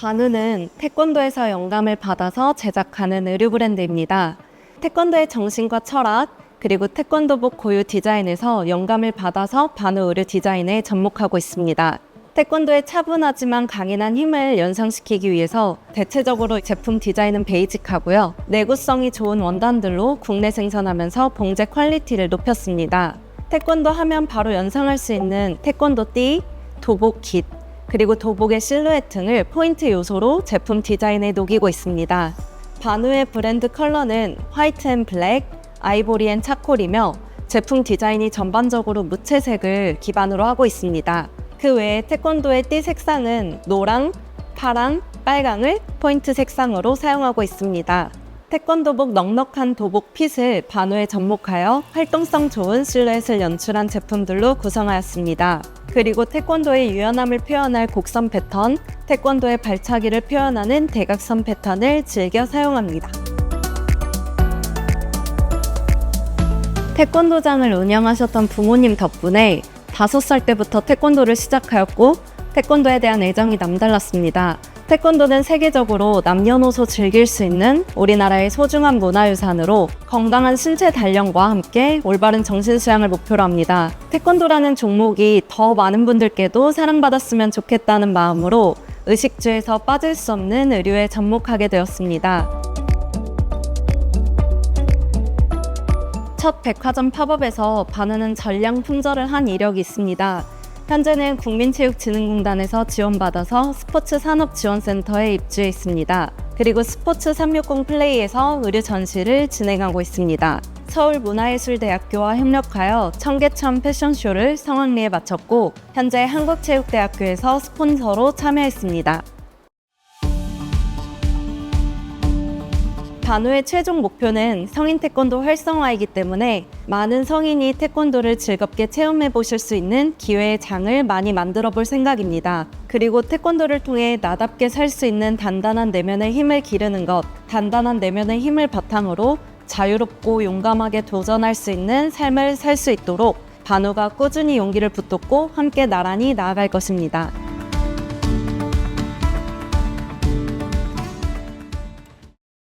바누는 태권도에서 영감을 받아서 제작하는 의류 브랜드입니다. 태권도의 정신과 철학, 그리고 태권도복 고유 디자인에서 영감을 받아서 바누 의류 디자인에 접목하고 있습니다. 태권도의 차분하지만 강인한 힘을 연상시키기 위해서 대체적으로 제품 디자인은 베이직하고요. 내구성이 좋은 원단들로 국내 생산하면서 봉제 퀄리티를 높였습니다. 태권도 하면 바로 연상할 수 있는 태권도 띠, 도복 킷, 그리고 도복의 실루엣 등을 포인트 요소로 제품 디자인에 녹이고 있습니다. 바누의 브랜드 컬러는 화이트 앤 블랙, 아이보리 앤 차콜이며 제품 디자인이 전반적으로 무채색을 기반으로 하고 있습니다. 그 외에 태권도의 띠 색상은 노랑, 파랑, 빨강을 포인트 색상으로 사용하고 있습니다. 태권도복 넉넉한 도복 핏을 반호에 접목하여 활동성 좋은 실루엣을 연출한 제품들로 구성하였습니다. 그리고 태권도의 유연함을 표현할 곡선 패턴, 태권도의 발차기를 표현하는 대각선 패턴을 즐겨 사용합니다. 태권도장을 운영하셨던 부모님 덕분에 다섯 살 때부터 태권도를 시작하였고 태권도에 대한 애정이 남달랐습니다. 태권도는 세계적으로 남녀노소 즐길 수 있는 우리나라의 소중한 문화유산으로 건강한 신체 단련과 함께 올바른 정신 수양을 목표로 합니다. 태권도라는 종목이 더 많은 분들께도 사랑받았으면 좋겠다는 마음으로 의식주에서 빠질 수 없는 의류에 접목하게 되었습니다. 첫 백화점 팝업에서 반우는 전량 품절을 한 이력이 있습니다. 현재는 국민체육진흥공단에서 지원받아서 스포츠 산업지원센터에 입주해 있습니다. 그리고 스포츠 360 플레이에서 의류 전시를 진행하고 있습니다. 서울문화예술대학교와 협력하여 청계천 패션쇼를 성황리에 마쳤고 현재 한국체육대학교에서 스폰서로 참여했습니다. 단호의 최종 목표는 성인 태권도 활성화이기 때문에 많은 성인이 태권도를 즐겁게 체험해 보실 수 있는 기회의 장을 많이 만들어 볼 생각입니다. 그리고 태권도를 통해 나답게 살 수 있는 단단한 내면의 힘을 기르는 것, 단단한 내면의 힘을 바탕으로 자유롭고 용감하게 도전할 수 있는 삶을 살 수 있도록 반호가 꾸준히 용기를 붙잡고 함께 나란히 나아갈 것입니다.